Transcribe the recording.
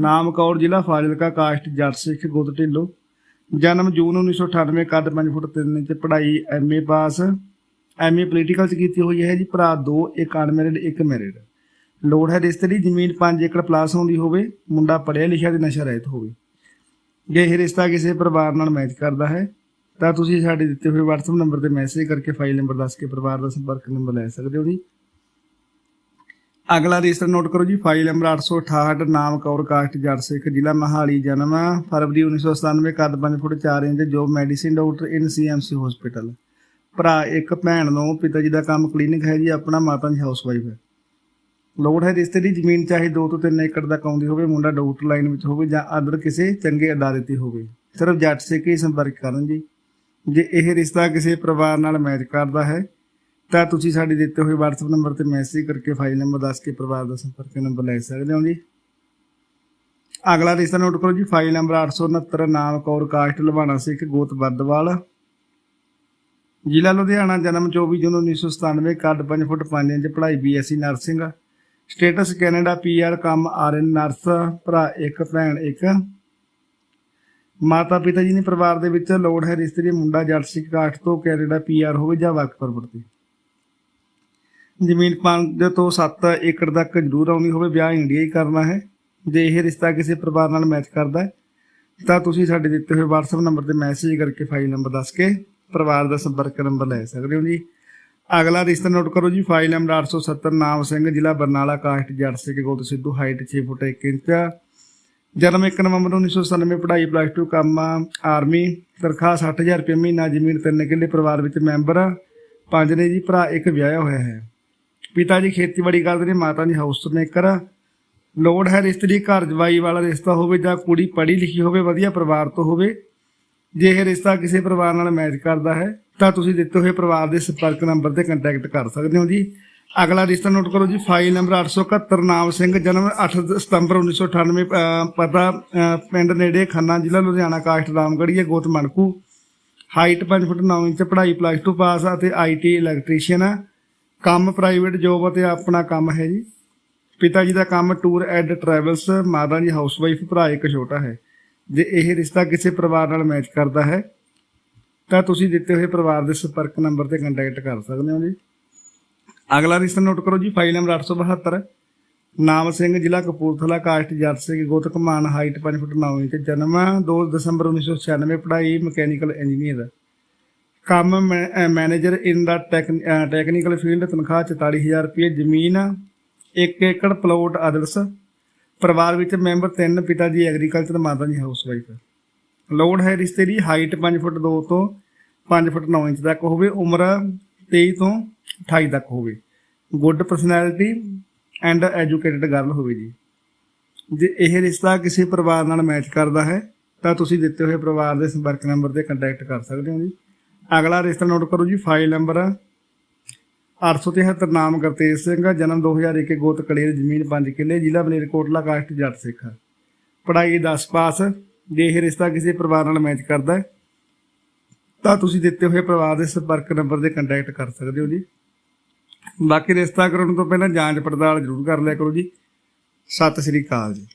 ਨਾਮ ਕੌਰ ਜ਼ਿਲ੍ਹਾ ਫਾਜ਼ਿਲਕਾ, ਕਾਸਟ, ਜੱਟ ਸਿੱਖ ਗੁੱਦ ਢਿੱਲੋਂ। ਜਨਮ ਜੂਨ 1998 ਕੱਦ 5 ਫੁੱਟ 3 ਇੰਚ, ਪੜ੍ਹਾਈ ਐਮਏ ਪਾਸ। ਐਮਏ ਪੋਲੀਟੀਕਲ ਚ ਕੀਤੀ ਹੋਈ ਹੈ ਜੀ, ਭਰਾ ਦੋ, ਇੱਕ ਅਨਮੈਰਿਡ ਇੱਕ ਮੈਰਿਡ ਲੋੜ ਹੈ ਰਿਸ਼ਤੇ ਦੀ, ਜ਼ਮੀਨ 5 ਏਕੜ ਪਲਾਸ ਹੁੰਦੀ ਹੋਵੇ, ਮੁੰਡਾ ਪੜ੍ਹਿਆ ਲਿਖਿਆ ਤੇ ਨਸ਼ਾ ਰਹਿਤ ਹੋਵੇ। ਜੇ ਇਹ ਰਿਸ਼ਤਾ ਕਿਸੇ ਪਰਿਵਾਰ ਨਾਲ ਮੈਚ ਕਰਦਾ ਹੈ। ਤਾਂ ਤੁਸੀਂ ਸਾਡੇ ਦਿੱਤੇ ਹੋਏ WhatsApp ਨੰਬਰ ਤੇ ਮੈਸੇਜ ਕਰਕੇ ਫਾਈਲ ਨੰਬਰ ਦੱਸ ਕੇ ਪਰਿਵਾਰ ਦਾ ਸੰਪਰਕ ਨੰਬਰ ਲੈ ਸਕਦੇ ਹੋ ਜੀ। ਅਗਲਾ ਰਜਿਸਟਰ ਨੋਟ ਕਰੋ ਜੀ, ਫਾਈਲ ਨੰਬਰ 868 ਨਾਮ ਕੌਰ ਕਾਸਟ, ਜੱਟ ਸਿੱਖ, ਜ਼ਿਲ੍ਹਾ ਮਹਾਲੀ, ਜਨਮ ਫਰਵਰੀ 1997 ਕੱਦ 5 ਫੁੱਟ 4 ਇੰਚ ਜੋ medicine doctor in CMC hospital ਭਰਾ, ਇੱਕ ਭੈਣ ਨੂੰ ਪਿਤਾ ਜੀ ਦਾ ਕੰਮ ਕਲੀਨਿਕ ਹੈ ਜੀ, ਆਪਣਾ ਮਾਤਾ ਜੀ ਹਾਊਸ ਵਾਈਫ ਹੈ। ਲੋੜ ਹੈ ਰਿਸ਼ਤੇ ਦੀ, ਜ਼ਮੀਨ ਚਾਹੇ 2 ਤੋਂ 3 ਏਕੜ ਤੱਕ ਆਉਂਦੀ ਹੋਵੇ, ਮੁੰਡਾ ਡਾਕਟਰ ਲਾਈਨ ਵਿੱਚ ਹੋਵੇ ਜਾਂ ਅਦਰ ਕਿਸੇ ਚੰਗੇ ਅਦਾਰੇ ਤੇ ਹੋਵੇ। ਸਿਰਫ ਜੱਟ ਸਿੱਖ ਹੀ ਸੰਪਰਕ ਕਰਨ ਜੀ। ਜੇ ਇਹ ਰਿਸ਼ਤਾ ਕਿਸੇ ਪਰਿਵਾਰ ਨਾਲ ਮੈਚ ਕਰਦਾ ਹੈ ਤਾਂ ਤੁਸੀਂ ਸਾਡੇ ਦਿੱਤੇ ਹੋਏ WhatsApp ਨੰਬਰ ਤੇ ਮੈਸੇਜ ਕਰਕੇ ਫਾਈਲ ਨੰਬਰ ਦੱਸ ਕੇ ਪਰਿਵਾਰ ਦਾ ਸੰਪਰਕ ਨੰਬਰ ਲੈ ਸਕਦੇ ਹੋ ਜੀ। ਅਗਲਾ ਰਿਸ਼ਤਾ ਨੋਟ ਕਰੋ ਜੀ ਫਾਈਲ ਨੰਬਰ 869 ਨਾਮ ਕੌਰ, ਕਾਸਟ ਲਵਾਣਾ ਸਿੱਖ, ਗੋਤ ਬੱਦਵਾਲ ਜ਼ਿਲ੍ਹਾ ਲੁਧਿਆਣਾ, ਜਨਮ 24 ਜੂਨ 1997 ਕੱਦ 5 ਫੁੱਟ 5 ਇੰਚ, ਪੜ੍ਹਾਈ BSc nursing. Status Canada PR ਕੰਮ ਆਰਐਨ ਨਰਸ ਭਰਾ ਇੱਕ, ਭੈਣ ਇੱਕ। ਮਾਤਾ ਪਿਤਾ ਜੀ ਨੇ ਪਰਿਵਾਰ ਦੇ ਵਿੱਚ ਲੋੜ ਹੈ ਰਿਸ਼ਤੇ ਦੀ ਮੁੰਡਾ ਜੱਟ ਸਿੱਖ ਕਾਸਟ ਤੋਂ ਕੈਨੇਡਾ ਪੀਆਰ ਹੋਵੇ ਜਾਂ ਵਰਕ ਪਰਮਿਟ ਜ਼ਮੀਨ 5 ਤੋਂ 7 ਏਕੜ ਤੱਕ ਜ਼ਰੂਰ ਆਉਣੀ ਹੋਵੇ, ਵਿਆਹ ਇੰਡੀਆ ਹੀ ਕਰਨਾ ਹੈ। ਜੇ ਇਹ ਰਿਸ਼ਤਾ ਕਿਸੇ ਪਰਿਵਾਰ ਨਾਲ ਮੈਚ ਕਰਦਾ ਹੈ, ਤਾਂ ਤੁਸੀਂ ਸਾਡੇ ਦਿੱਤੇ ਹੋਏ WhatsApp ਨੰਬਰ ਤੇ ਮੈਸੇਜ ਕਰਕੇ ਫਾਈਲ ਨੰਬਰ ਦੱਸ ਕੇ ਪਰਿਵਾਰ ਦਾ ਸੰਪਰਕ ਨੰਬਰ ਲੈ ਸਕਦੇ ਹੋ ਜੀ। ਅਗਲਾ ਰਿਸ਼ਤਾ ਨੋਟ ਕਰੋ ਜੀ ਫਾਈਲ ਨੰਬਰ 870 ਨਾਮ ਸਿੰਘ, ਜ਼ਿਲ੍ਹਾ ਬਰਨਾਲਾ, ਕਾਸਟ ਜੱਟ ਸਿੰਘ ਗੋਤ ਸਿੱਧੂ ਹਾਈਟ 6 ਫੁੱਟ 1 ਇੰਚ। ਜਨਮ 1 ਨਵੰਬਰ 1997 ਪੜ੍ਹਾਈ ਪਲੱਸ 2 ਕੰਮ ਆਰਮੀ ਤਨਖਾਹ 60000 ਰੁਪਏ ਮਹੀਨਾ, ਜ਼ਮੀਨ ਤਿੰਨ ਕਿੱਲੇ, ਪਰਿਵਾਰ ਵਿੱਚ ਮੈਂਬਰ ਪੰਜ ਨੇ ਜੀ, ਭਰਾ ਇੱਕ ਵਿਆਹਿਆ ਹੋਇਆ ਹੈ। ਪਿਤਾ ਜੀ ਖੇਤੀਬਾੜੀ ਕਰਦੇ ਨੇ, ਮਾਤਾ ਜੀ ਹਾਊਸ ਮੇਕਰ ਲੋੜ ਹੈ ਰਿਸ਼ਤੇ ਘਰ ਜਵਾਈ ਵਾਲਾ ਰਿਸ਼ਤਾ ਹੋਵੇ ਜਾਂ ਕੁੜੀ ਪੜ੍ਹੀ ਲਿਖੀ ਹੋਵੇ, ਵਧੀਆ ਪਰਿਵਾਰ ਤੋਂ ਹੋਵੇ, ਜੇ ਇਹ ਰਿਸ਼ਤਾ ਕਿਸੇ ਪਰਿਵਾਰ ਨਾਲ ਮੈਚ ਕਰਦਾ ਹੈ, ਤਾਂ ਤੁਸੀਂ ਦਿੱਤੇ ਹੋਏ ਪਰਿਵਾਰ ਦੇ ਸੰਪਰਕ ਨੰਬਰ ਤੇ ਕੰਟੈਕਟ ਕਰ ਸਕਦੇ ਹੋ ਜੀ। ਅਗਲਾ ਰਿਸ਼ਤਾ ਨੋਟ ਕਰੋ ਜੀ ਫਾਈਲ ਨੰਬਰ 871 ਨਾਮ ਸਿੰਘ, ਜਨਮ 8 ਸਤੰਬਰ 1998 ਅਹ ਪਤਾ ਪਿੰਡ ਨੇੜੇ ਖੰਨਾ ਜ਼ਿਲ੍ਹਾ ਲੁਧਿਆਣਾ, ਕਾਸਟ ਰਾਮਗੜੀਏ ਗੋਤ ਮਣਕੂ ਹਾਈਟ 5 ਫੁੱਟ 9 ਇੰਚ, ਪੜ੍ਹਾਈ ਪਲੱਸ 2 ਪਾਸ ਅਤੇ ਆਈਟੀ ਇਲੈਕਟ੍ਰੀਸ਼ੀਅਨ ਹੈ ਕੰਮ ਪ੍ਰਾਈਵੇਟ ਜੋਬ ਅਤੇ ਆਪਣਾ ਕੰਮ ਹੈ ਜੀ। ਪਿਤਾ ਜੀ ਦਾ ਕੰਮ ਟੂਰ ਐਂਡ ਟਰੈਵਲਸ ਮਾਤਾ ਜੀ ਹਾਊਸਵਾਈਫ ਭਰਾ ਇੱਕ ਛੋਟਾ ਹੈ। ਜੇ ਇਹ ਰਿਸ਼ਤਾ ਕਿਸੇ ਪਰਿਵਾਰ ਨਾਲ ਮੈਚ ਕਰਦਾ ਹੈ, ਤਾਂ ਤੁਸੀਂ ਦਿੱਤੇ ਹੋਏ ਪਰਿਵਾਰ ਦੇ ਸੰਪਰਕ ਨੰਬਰ ਤੇ ਕੰਟੈਕਟ ਕਰ ਸਕਦੇ ਹੋ ਜੀ। ਅਗਲਾ ਰਿਸ਼ਤਾ ਨੋਟ ਕਰੋ ਜੀ ਫਾਈਲ ਨੰਬਰ 872 ਨਾਮ ਸਿੰਘ, ਜ਼ਿਲ੍ਹਾ ਕਪੂਰਥਲਾ, ਕਾਸਟ, ਜੱਟ ਸਿੰਘ, ਗੋਤਕ ਮਾਨ ਹਾਈਟ 5 ਫੁੱਟ 9 ਇੰਚ, ਜਨਮ 2 ਦਸੰਬਰ 1996 ਪੜ੍ਹਾਈ ਮਕੈਨੀਕਲ ਇੰਜੀਨੀਅਰ ਕੰਮ ਮੈ- manager in the technical field ਤਨਖਾਹ 44000 ਰੁਪਏ, ਜ਼ਮੀਨ 1 ਏਕੜ ਪਲੋਟ ਆਦਰਸ, ਪਰਿਵਾਰ ਵਿੱਚ ਮੈਂਬਰ ਤਿੰਨ ਪਿਤਾ ਜੀ ਐਗਰੀਕਲਚਰ ਮਾਤਾ ਜੀ ਹਾਊਸ ਵਾਈਫ ਲੋੜ ਹੈ ਰਿਸ਼ਤੇ ਦੀ ਹਾਈਟ 5 ਫੁੱਟ 2 ਤੋਂ 5 ਫੁੱਟ 9 ਇੰਚ ਤੱਕ ਹੋਵੇ, ਉਮਰ 23 ਤੋਂ 28 ਤੱਕ ਹੋਵੇ। Good personality and educated girl ਹੋਵੇ ਜੀ। ਜੇ ਇਹ ਰਿਸ਼ਤਾ ਕਿਸੇ ਪਰਿਵਾਰ ਨਾਲ ਮੈਚ ਕਰਦਾ ਹੈ, ਤਾਂ ਤੁਸੀਂ ਦਿੱਤੇ ਹੋਏ ਪਰਿਵਾਰ ਦੇ ਸੰਪਰਕ ਨੰਬਰ ਤੇ ਕੰਟੈਕਟ ਕਰ ਸਕਦੇ ਹੋ ਜੀ। ਅਗਲਾ ਰਿਸ਼ਤਾ ਨੋਟ ਕਰੋ ਜੀ, ਫਾਈਲ ਨੰਬਰ 873 ਨਾਮ ਗੁਰਤੇਜ ਸਿੰਘ ਜਨਮ 2001 ਗੋਤ ਕਲੇਰ, ਜ਼ਮੀਨ 5 ਕਿੱਲੇ, ਜ਼ਿਲ੍ਹਾ ਮਲੇਰਕੋਟਲਾ ਕਾਸਟ ਜੱਟ ਸਿੱਖ ਪੜ੍ਹਾਈ 10 ਪਾਸ, ਜੇ ਇਹ ਰਿਸ਼ਤਾ ਕਿਸੇ ਪਰਿਵਾਰ ਨਾਲ ਮੈਚ ਕਰਦਾ ਤਾਂ ਤੁਸੀਂ ਦਿੱਤੇ ਹੋਏ ਪਰਿਵਾਰ ਦੇ ਸੰਪਰਕ ਨੰਬਰ ਤੇ ਕੰਟੈਕਟ ਕਰ ਸਕਦੇ ਹੋ ਜੀ। ਬਾਕੀ ਰਿਸ਼ਤਾ ਕਰਾਉਣ ਤੋਂ ਪਹਿਲਾਂ ਜਾਂਚ ਪੜਤਾਲ ਜ਼ਰੂਰ ਕਰ ਲਿਆ ਕਰੋ ਜੀ। ਸਤਿ ਸ੍ਰੀ ਅਕਾਲ ਜੀ।